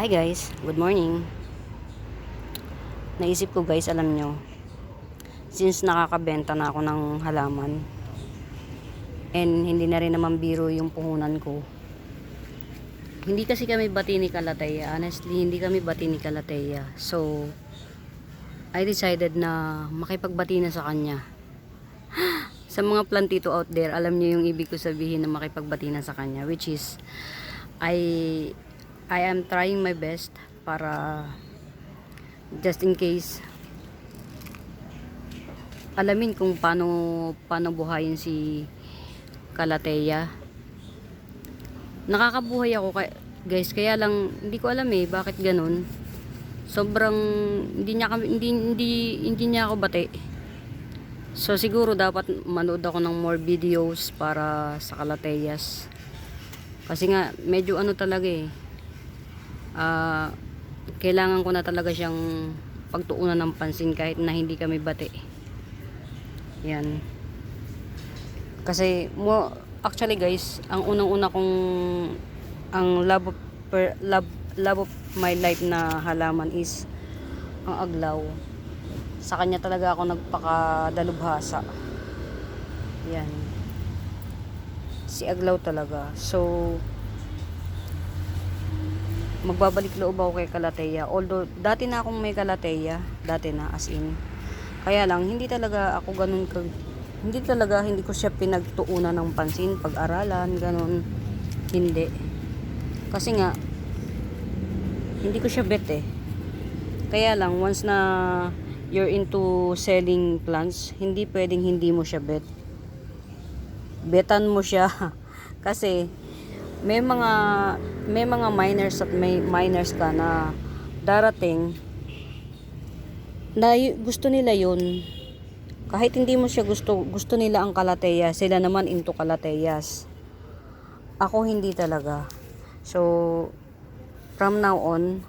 Hi guys, good morning. Naisip ko guys, alam nyo, since nakakabenta na ako ng halaman, and hindi na rin naman biro yung puhunan ko, hindi kasi kami bati ni Kalateya. Honestly, hindi kami bati ni Kalateya. So, I decided na makipagbati na sa kanya. sa mga plantito out there, alam niyo yung ibig ko sabihin na makipagbati na sa kanya, which is, I I am trying my best para just in case alamin kung paano paano buhayin si Kalateya. Nakakabuhay ako kay, guys, kaya lang hindi ko alam eh bakit ganun. Sobrang hindi niya kami hindi hindi hindi niya ako bate. So siguro dapat manood ako ng more videos para sa Kalateyas. Kasi nga medyo ano talaga eh ah, kailangan ko na talaga siyang pagtuunan ng pansin kahit na hindi kami bati. Yan. Kasi mo actually guys, ang unang-una kong ang love of, per, love, love of my life na halaman is ang aglaw. Sa kanya talaga ako nagpakadalubhasa. Yan. Si aglaw talaga. So, magbabalik loob ako kay Kalateya. Although, dati na akong may Kalateya. Dati na, as in. Kaya lang, hindi talaga ako ganun ka, hindi talaga, hindi ko siya pinagtuunan ng pansin, pag-aralan, ganun. Hindi. Kasi nga, hindi ko siya bet eh. Kaya lang, once na you're into selling plants, hindi pwedeng hindi mo siya bet. Betan mo siya. Kasi, may mga may mga minors at may minors ka na darating na gusto nila yun. Kahit hindi mo siya gusto gusto nila ang kalateya sila naman into kalateyas. Ako hindi talaga. So from now on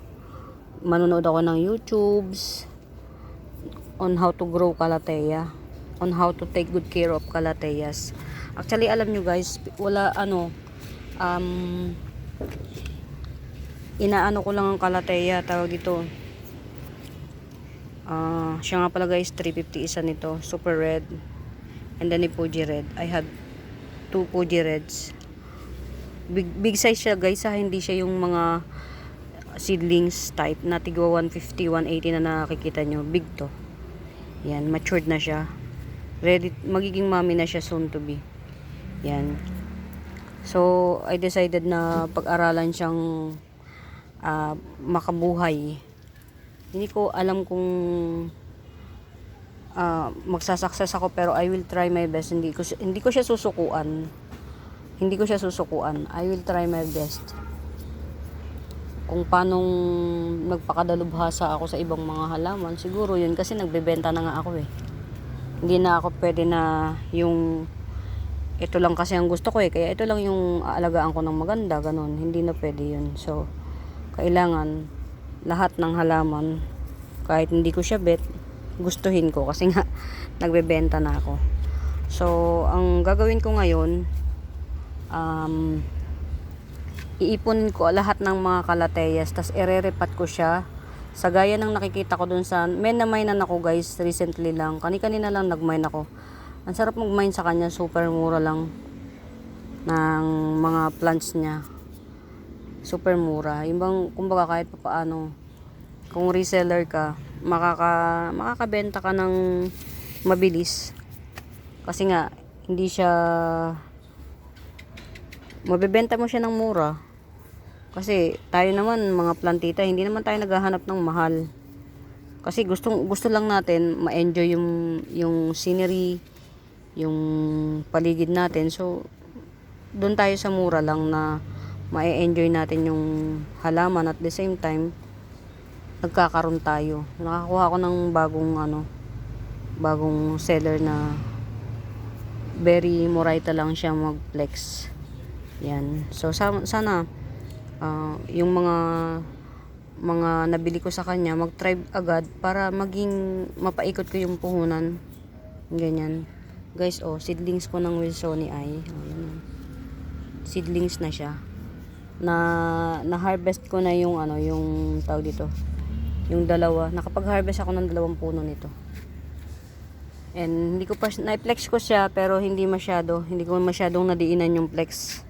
manonood ako ng YouTubes on how to grow kalateya on how to take good care of kalateyas. Actually alam nyo guys wala ano um, inaano ko lang ang kalateya tawag dito ah siya nga pala guys 350 isa nito super red. And then ni Fuji red. I had two Fuji reds. Big, big size siya guys ha hindi siya yung mga seedlings type na tigwa 150 180 na nakikita nyo. Big to. Yan matured na siya. Ready magiging mami na siya soon to be. Yan So, I decided na pag-aralan siyang ah, makabuhay. Hindi ko alam kung ah, magsasucess ako pero I will try my best. Hindi ko, hindi ko siya susukuan. Hindi ko siya susukuan. I will try my best. Kung paanong nagpakadalubhasa ako sa ibang mga halaman, siguro yun kasi nagbebenta na nga ako eh. Hindi na ako pwede na yung ito lang kasi ang gusto ko eh. Kaya ito lang yung aalagaan ko ng maganda, ganun. Hindi na pwede yun. So, kailangan lahat ng halaman, kahit hindi ko siya bet, gustuhin ko kasi nga nagbebenta na ako. So, ang gagawin ko ngayon, um, iipunin ko lahat ng mga kalateyas, tas irerepat ko siya sa gaya ng nakikita ko dun sa, may na mainan ako guys, recently lang. Kani-kanina lang nag-mine ako. Ang sarap mag-mine sa kanya, super mura lang ng mga plants niya. Super mura. Yung bang, kumbaga kahit pa paano, kung reseller ka, makaka, makakabenta ka ng mabilis. Kasi nga, hindi siya, mabebenta mo siya ng mura. Kasi tayo naman, mga plantita, hindi naman tayo naghahanap ng mahal. Kasi gusto gusto lang natin ma-enjoy yung yung scenery, yung paligid natin. So doon tayo sa mura lang na ma-enjoy natin yung halaman at the same time nagkakaroon tayo. Nakakuha ako ng bagong ano, bagong seller na very moraita lang siya mag-flex. Yan. So sa- sana ah, yung mga mga nabili ko sa kanya, mag-try agad para maging mapaikot ko yung puhunan. Ganyan. Guys, oh, seedlings ko ng Wilsoni ay. Oh, yan. Seedlings na siya. na na harvest ko na yung ano yung tawag dito yung dalawa. Nakapag-harvest ako ng dalawang puno nito. And hindi ko pa na-flex ko siya pero hindi masyado. Hindi ko masyadong nadiinan yung flex.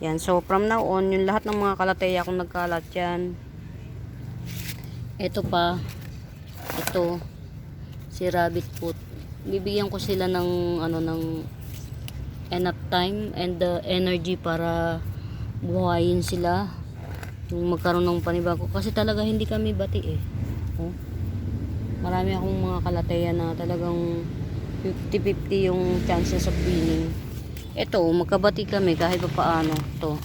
Yan so from now on yung lahat ng mga kalateya kung nagkalat yan. Ito pa. Ito. Si rabbit foot bibigyan ko sila ng ano ng enough time and the energy para buhayin sila. Yung magkaroon ng panibago. Kasi talaga hindi kami bati eh. Oh. marami akong mga kalateya na talagang 50-50 yung chances of winning. Ito magkabati kami kahit pa paano to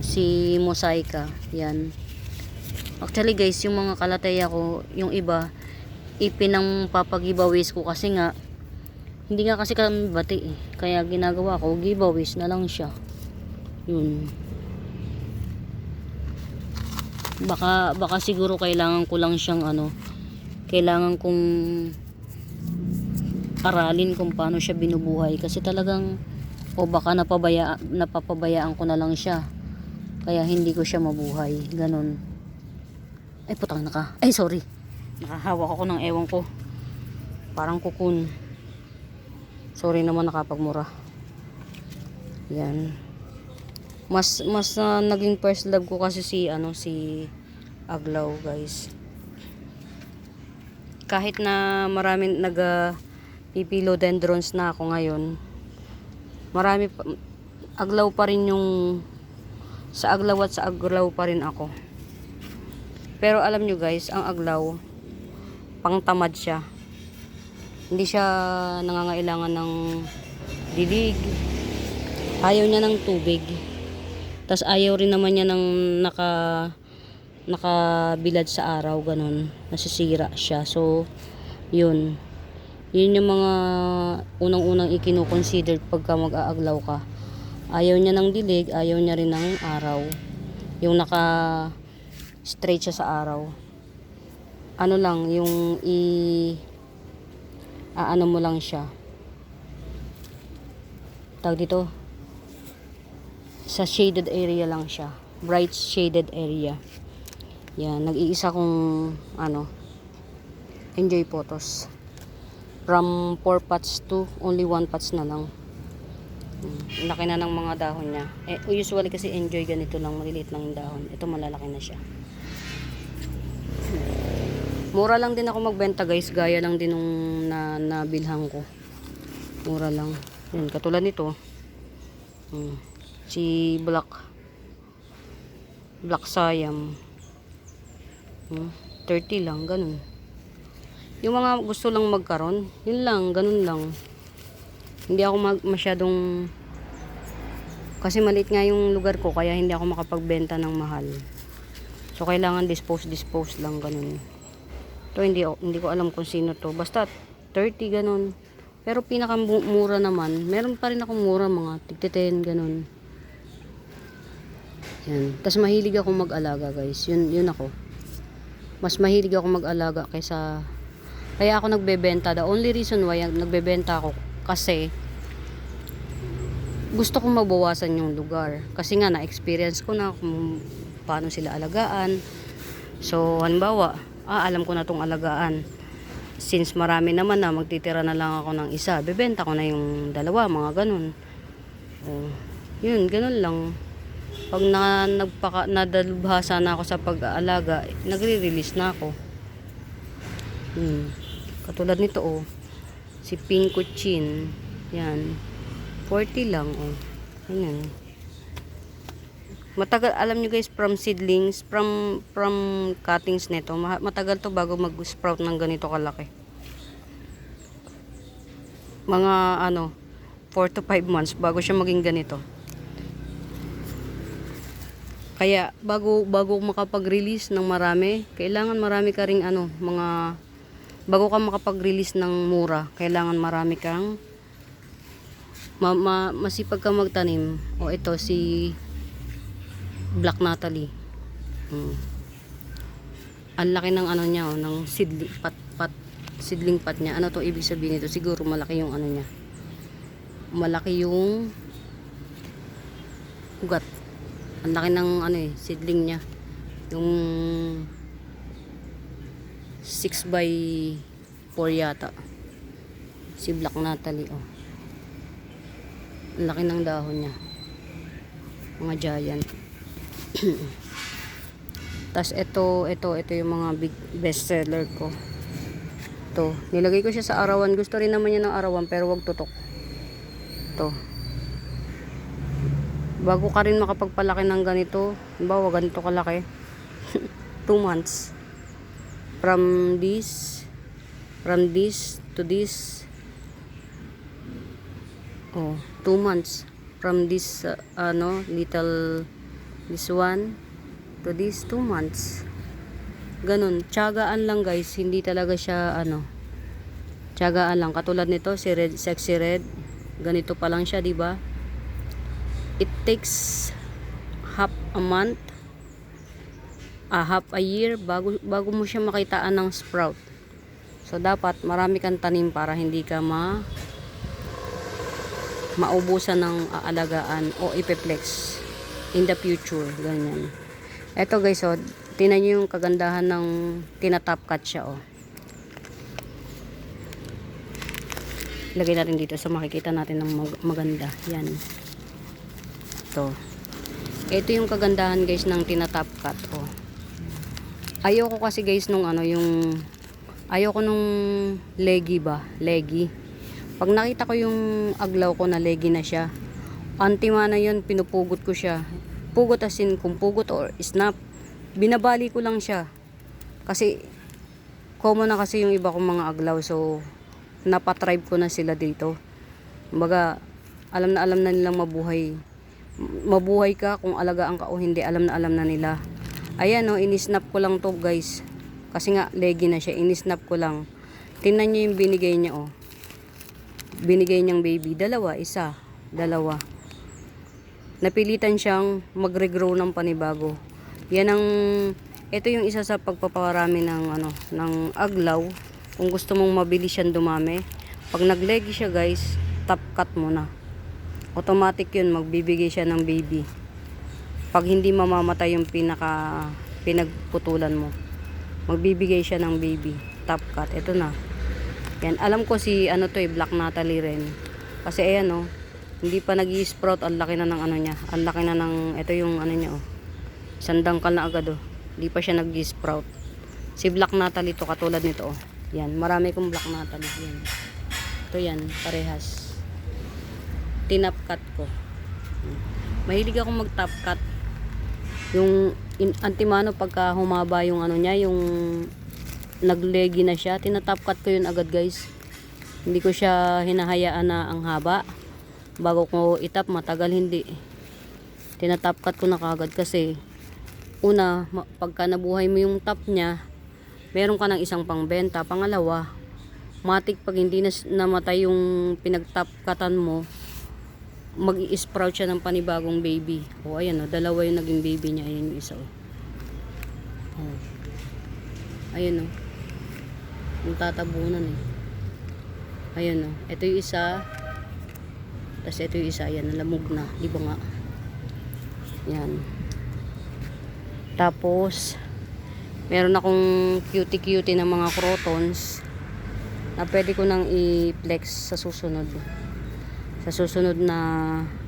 si Mosaika yan. Actually guys yung mga kalateya ko yung iba ipinang papagibawis ko kasi nga hindi nga kasi kami bati eh. Kaya ginagawa ko, giveaways na lang siya. Yun. Baka, baka siguro kailangan ko lang siyang ano, kailangan kong aralin kung paano siya binubuhay. Kasi talagang, o baka napabaya, napapabayaan ko na lang siya. Kaya hindi ko siya mabuhay. Ganon. Ay, putang naka. Ay, sorry. Nakahawak ako ng ewan ko. Parang kukun. Sorry naman nakapagmura. Yan. Mas mas ah, naging first love ko kasi si ano si Aglaw, guys. Kahit na marami nag uh, pipilodendrons na ako ngayon. Marami pa, Aglaw pa rin yung sa Aglaw at sa Aglaw pa rin ako. Pero alam nyo guys, ang Aglaw pangtamad siya. Hindi siya nangangailangan ng dilig ayaw niya ng tubig. Tas ayaw rin naman niya ng naka nakabilad sa araw ganun. Nasisira siya. So yun. Yun yung mga unang-unang ikino-consider pagka mag-aaglaw ka. Ayaw niya ng dilig ayaw niya rin ng araw. Yung naka straight siya sa araw ano lang yung i aano mo lang siya. Tawag dito. Sa shaded area lang siya. Bright shaded area. Yan nag-iisa kong ano enjoy photos. From 4 pots to only 1 pots na lang. Hmm, laki na ng mga dahon niya. Eh, usually kasi enjoy ganito lang maliliit lang yung dahon. Ito malalaki na siya Mura lang din ako magbenta guys, gaya lang din nung na, nabilhan ko. Mura lang. Yan, katulad nito. Hmm. Si Black Black Siam. Hmm. 30 lang, ganun. Yung mga gusto lang magkaroon, yun lang, ganun lang. Hindi ako mag, masyadong kasi maliit nga yung lugar ko kaya hindi ako makapagbenta ng mahal. So kailangan dispose dispose lang ganun. To hindi hindi ko alam kung sino to. Basta 30 ganun. Pero pinaka mura naman, meron pa rin akong mura mga tigte 10 ganun. Yan. Tapos mahilig ako mag-alaga, guys. Yun yun ako. Mas mahilig ako mag-alaga kaysa kaya ako nagbebenta. The only reason why nagbebenta ako kasi gusto kong mabawasan yung lugar. Kasi nga na-experience ko na kung paano sila alagaan. So, halimbawa, ah, alam ko na tong alagaan. Since marami naman na, magtitira na lang ako ng isa. Bebenta ko na yung dalawa, mga ganun. Oh, yun, ganun lang. Pag na, nagpaka, nadalubhasa na ako sa pag-aalaga, nagre-release na ako. Hmm. Katulad nito, oh. Si Pink Chin. Yan. 40 lang, oh. Ayan. Matagal, alam nyo guys, from seedlings, from from cuttings nito, ma- matagal to bago mag-sprout ng ganito kalaki. Mga ano, 4 to 5 months bago siya maging ganito. Kaya bago bago makapag-release ng marami, kailangan marami ka ring ano, mga bago ka makapag-release ng mura, kailangan marami kang ma, ma, masipag ka magtanim. O ito si Black Natalie. Hmm. Ang laki ng ano niya, oh, ng seedling pat, pat, seedling pat niya. Ano to ibig sabihin nito? Siguro malaki yung ano niya. Malaki yung ugat. Ang laki ng ano eh, seedling niya. Yung 6 by 4 yata. Si Black Natalie, oh. Ang laki ng dahon niya. Mga giant. Tapos ito, ito, ito yung mga big bestseller ko. Ito, nilagay ko siya sa arawan. Gusto rin naman niya ng arawan pero wag tutok. Ito. Bago ka rin makapagpalaki ng ganito, bawa ganito kalaki. 2 months. From this, from this to this, oh, 2 months. From this, uh, ano, little, this one, to this 2 months. Ganun, tiyagaan lang guys, hindi talaga siya ano. Tiyagaan lang katulad nito si Red Sexy Red. Ganito pa lang siya, 'di ba? It takes half a month ah, half a year bago bago mo siya makitaan ng sprout. So dapat marami kang tanim para hindi ka ma maubusan ng aalagaan o ipeplex in the future. Ganyan. Eto guys, oh, tinan nyo yung kagandahan ng tinatap cut siya, oh. Lagay natin dito sa makikita natin ng mag- maganda. Yan. Ito. Ito yung kagandahan guys ng tinatap cut, oh. Ayoko kasi guys nung ano, yung ayoko nung leggy ba? Leggy. Pag nakita ko yung aglaw ko na leggy na siya, antima na yun, pinupugot ko siya. Pugot as in, kung pugot or snap, binabali ko lang siya. Kasi, common na kasi yung iba kong mga aglaw, so, napatribe ko na sila dito. Kumbaga, alam na alam na nilang mabuhay. Mabuhay ka kung alagaan ka o hindi, alam na alam na nila. Ayan o, inisnap ko lang to guys. Kasi nga, leggy na siya, inisnap ko lang. Tingnan nyo yung binigay niya oh binigay niyang baby. Dalawa, isa, dalawa. Napilitan siyang mag-regrow ng panibago. Yan ang, ito yung isa sa pagpaparami ng, ano, ng aglaw. Kung gusto mong mabilis siyang dumami. Pag naglegi siya guys, top cut mo na. Automatic yun, magbibigay siya ng baby. Pag hindi mamamatay yung pinaka, pinagputulan mo. Magbibigay siya ng baby. Top cut. Ito na. Yan, alam ko si ano to eh, Black Natalie rin. Kasi ayan oh, hindi pa nag sprout ang laki na ng ano niya. Ang laki na ng, ito yung ano niya oh. Sandangkal na agad oh. Hindi pa siya nag sprout Si Black Natalie to katulad nito oh. Yan, marami kong Black Natalie. Yan. Ito yan, parehas. Tinap cut ko. Mahilig akong mag top cut. Yung in, antimano pagka humaba yung ano niya, yung naglegi na siya. Tinatap cut ko yun agad guys. Hindi ko siya hinahayaan na ang haba. Bago ko itap, matagal hindi. Tinatap cut ko na kagad kasi una, pagka nabuhay mo yung top niya, meron ka ng isang pangbenta. Pangalawa, matik pag hindi na namatay yung pinagtap cutan mo, mag sprout siya ng panibagong baby. O ayan o, dalawa yung naging baby niya. Ayan yung isa o. Oh. Ayan o. Yung tatabunan eh. Ayan o. Ito yung isa. Tapos ito yung isa. Ayan, nalamog na. Di ba nga? Yan. Tapos, meron akong cutie-cutie na mga crotons na pwede ko nang i-flex sa susunod. Sa susunod na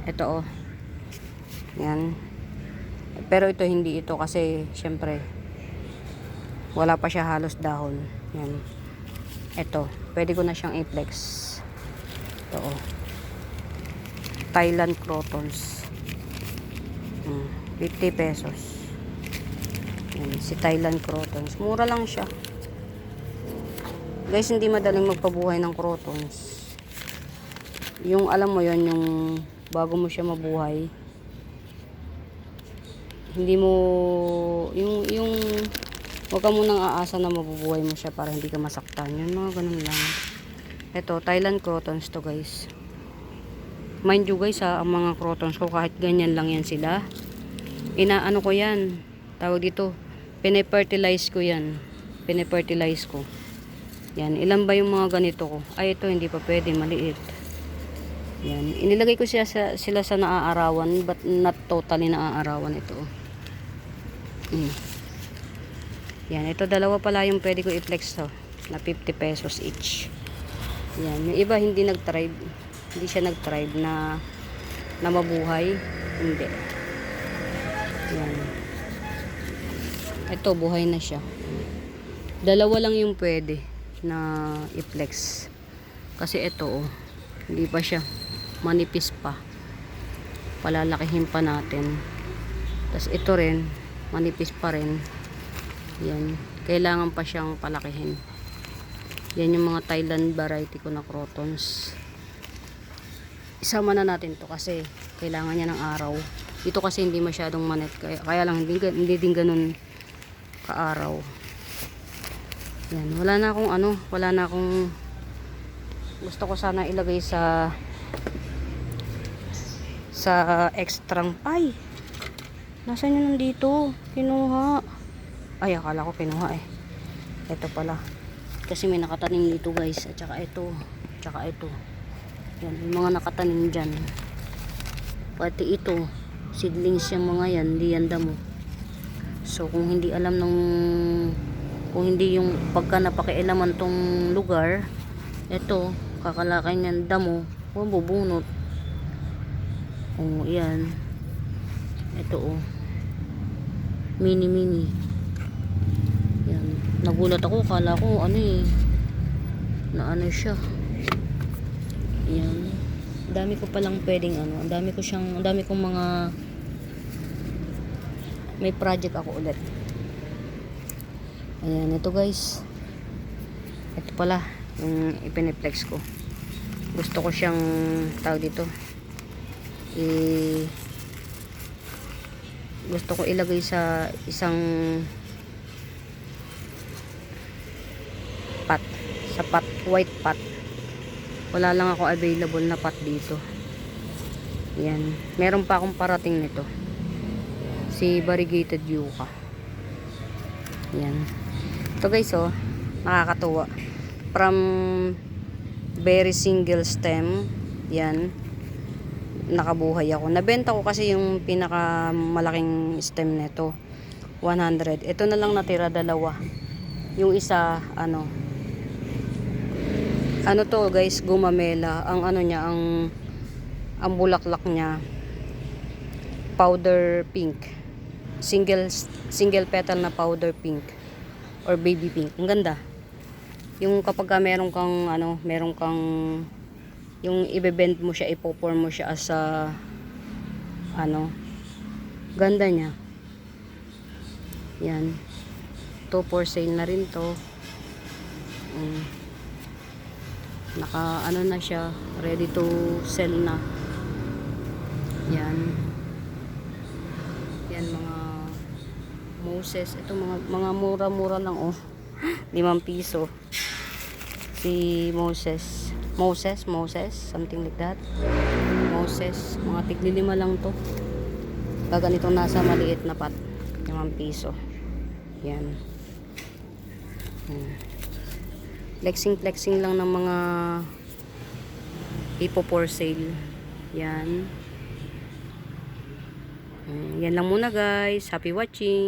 ito oh. Yan. Pero ito hindi ito kasi syempre wala pa siya halos dahon. Yan. Ito, pwede ko na siyang i-flex. Ito oh. Thailand crotons. Hmm, 50 pesos. Yan, si Thailand crotons. Mura lang siya. Guys, hindi madaling magpabuhay ng crotons. Yung alam mo yon yung bago mo siya mabuhay. Hindi mo yung yung Huwag ka munang aasa na mabubuhay mo siya para hindi ka masaktan. Yun, mga ganun lang. Ito, Thailand crotons to guys. Mind you guys ha, ang mga crotons ko kahit ganyan lang yan sila. Inaano ko yan. Tawag dito. Pinifertilize ko yan. Pinifertilize ko. Yan. Ilan ba yung mga ganito ko? Ay, ito hindi pa pwede. Maliit. Yan. Inilagay ko siya sa, sila sa naaarawan but not totally naaarawan ito. Mm. Yan. Ito dalawa pala yung pwede ko i-flex to. Na 50 pesos each. Yan. Yung iba hindi nag-tribe. Hindi siya nag-tribe na na mabuhay. Hindi. Yan. Ito, buhay na siya. Dalawa lang yung pwede na i-flex. Kasi ito, oh, hindi pa siya. Manipis pa. Palalakihin pa natin. Tapos ito rin, manipis pa rin. Yan. Kailangan pa siyang palakihin. Yan yung mga Thailand variety ko na crotons. Isama na natin to kasi kailangan niya ng araw. Dito kasi hindi masyadong manet. Kaya, kaya lang hindi, hindi din ganun kaaraw. Yan. Wala na akong ano, wala na akong gusto ko sana ilagay sa sa extrang ay nasaan yun nandito kinuha ay akala ko kinuha eh ito pala kasi may nakatanim dito guys at saka ito at saka ito yan yung mga nakatanim dyan. Pati ito seedlings yung mga yan hindi yan damo. So kung hindi alam ng kung hindi yung pagka napakialaman tong lugar ito kakalakay niyan damo huwag bubunot oh yan. Ito oh. Mini mini. Yan. Nagulat ako kala ko ano eh na ano siya yan dami ko palang pwedeng ano ang dami ko siyang ang dami kong mga may project ako ulit. Ayan ito guys. Ito pala yung ipiniplex ko. Gusto ko siyang tawag dito i gusto ko ilagay sa isang pot. Sa pot white pot wala lang ako available na pot dito. Yan meron pa akong parating nito. Si variegated yucca yan ito guys oh. Nakakatuwa. From very single stem. Yan nakabuhay ako. Nabenta ko kasi yung pinaka malaking stem nito. 100 ito na lang natira dalawa. Yung isa ano ano to guys gumamela. Ang ano niya ang ang bulaklak niya. Powder pink. Single single petal na powder pink. Or baby pink. Ang ganda. Yung kapag ka meron kang ano meron kang yung ibebend mo siya ipopour mo siya as a ano ganda niya. Yan. To for sale na rin to. Mm. Naka ano na siya ready to sell na. Yan. Yan mga Moses. Ito mga mga mura-mura lang oh. Limang piso. Si Moses. Moses Moses something like that. Moses mga tiglilima lang to. Gaganito nasa maliit na pat limang piso. Yan. Hmm. Flexing flexing lang ng mga ipo for sale. Yan. Hmm, yan lang muna guys. Happy watching